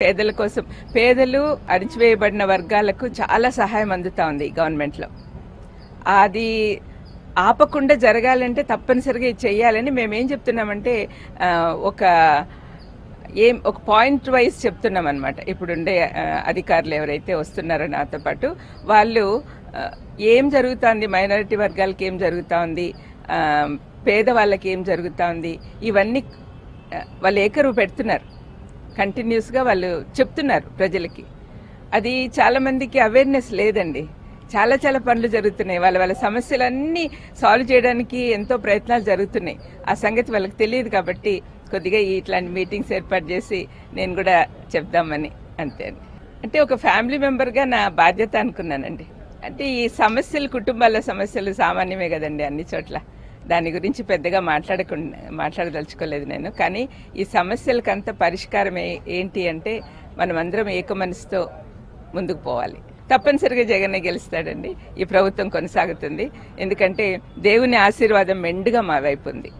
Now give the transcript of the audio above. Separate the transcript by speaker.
Speaker 1: పేదల కోసం. పేదలు అణిచివేయబడిన వర్గాలకు చాలా సహాయం అందుతా ఉంది గవర్నమెంట్లో. అది ఆపకుండా జరగాలంటే తప్పనిసరిగా ఇది మేమేం చెప్తున్నామంటే ఒక ఏం ఒక పాయింట్ వైజ్ చెప్తున్నాం అనమాట ఇప్పుడుండే అధికారులు ఎవరైతే వస్తున్నారో నాతో పాటు వాళ్ళు ఏం జరుగుతుంది మైనారిటీ వర్గాలకి ఏం జరుగుతా ఉంది పేదవాళ్ళకి ఏం జరుగుతా ఉంది ఇవన్నీ వాళ్ళు ఏకరువు పెడుతున్నారు. కంటిన్యూస్గా వాళ్ళు చెప్తున్నారు ప్రజలకి. అది చాలామందికి అవేర్నెస్ లేదండి. చాలా చాలా పనులు జరుగుతున్నాయి. వాళ్ళ వాళ్ళ సమస్యలన్నీ సాల్వ్ చేయడానికి ఎంతో ప్రయత్నాలు జరుగుతున్నాయి. ఆ సంగతి వాళ్ళకి తెలియదు కాబట్టి కొద్దిగా ఇట్లాంటి మీటింగ్స్ ఏర్పాటు చేసి నేను కూడా చెప్దామని అంతే అంటే ఒక ఫ్యామిలీ మెంబర్గా నా బాధ్యత అనుకున్నానండి. అంటే ఈ సమస్యలు కుటుంబాల సమస్యలు సామాన్యమే కదండి అన్ని చోట్ల. దాని గురించి పెద్దగా మాట్లాడకుండా మాట్లాడదలుచుకోలేదు నేను. కానీ ఈ సమస్యలకంత పరిష్కారం ఏంటి అంటే మనమందరం ఏక మనసుతో ముందుకు పోవాలి. తప్పనిసరిగా జగన్నే గెలుస్తాడండి. ఈ ప్రభుత్వం కొనసాగుతుంది. ఎందుకంటే దేవుని ఆశీర్వాదం మెండుగా మా వైపు ఉంది.